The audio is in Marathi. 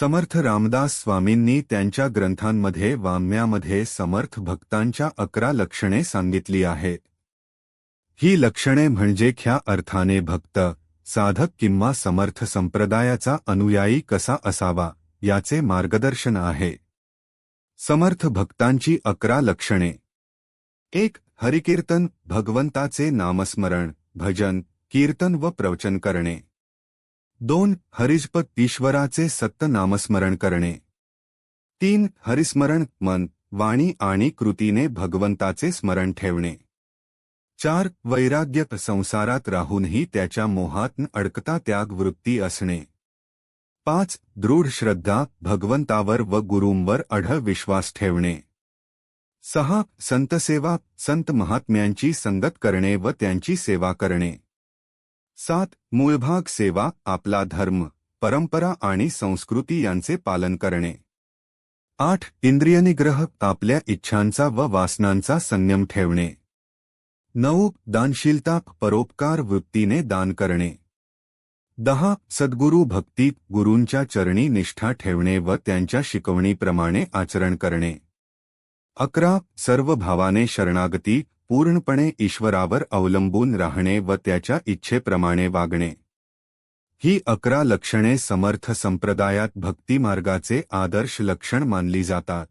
समर्थ रामदास स्वामींनी त्यांच्या ग्रंथांमध्ये वाम्यामध्ये समर्थ भक्तांच्या अकरा लक्षणे सांगितली आहेत. ही लक्षणे म्हणजे ख्या अर्थाने भक्त साधक किंवा समर्थ संप्रदायाचा अनुयायी कसा असावा याचे मार्गदर्शन आहे. समर्थ भक्तांची अकरा लक्षणे. एक हरिकीर्तन भगवंताचे नामस्मरण भजन कीर्तन व प्रवचन करणे. दोन हरिजपत ईश्वराचे सत्त नामस्मरण करणे. तीन हरिस्मरण मन वाणी आणि कृतीने भगवंताचे स्मरण ठेवणे. चार वैराग्य संसारात राहूनही त्याच्या मोहात अडकता त्याग वृत्ती असणे. पाच दृढ श्रद्धा भगवंतावर व गुरूंवर अढळ विश्वास ठेवणे. सहा संतसेवा संत महात्म्यांची संगत करणे व त्यांची सेवा करणे. सात मूळभाग सेवा आपला धर्म परंपरा आणि संस्कृती यांचे पालन करणे. आठ इंद्रियनिग्रह आपल्या इच्छांचा व वासनांचा संयम ठेवणे. नऊ दानशीलता परोपकार वृत्तीने दान करणे. दहा सद्गुरू भक्ती गुरूंच्या चरणी निष्ठा ठेवणे व त्यांच्या शिकवणीप्रमाणे आचरण करणे. अकरा सर्व भावाने शरणागती पूर्णपणे ईश्वरावर अवलंबून राहणे व त्याच्या इच्छेप्रमाणे वागणे. ही अकरा लक्षणे समर्थ संप्रदायात भक्तिमार्गाचे आदर्श लक्षण मानली जातात.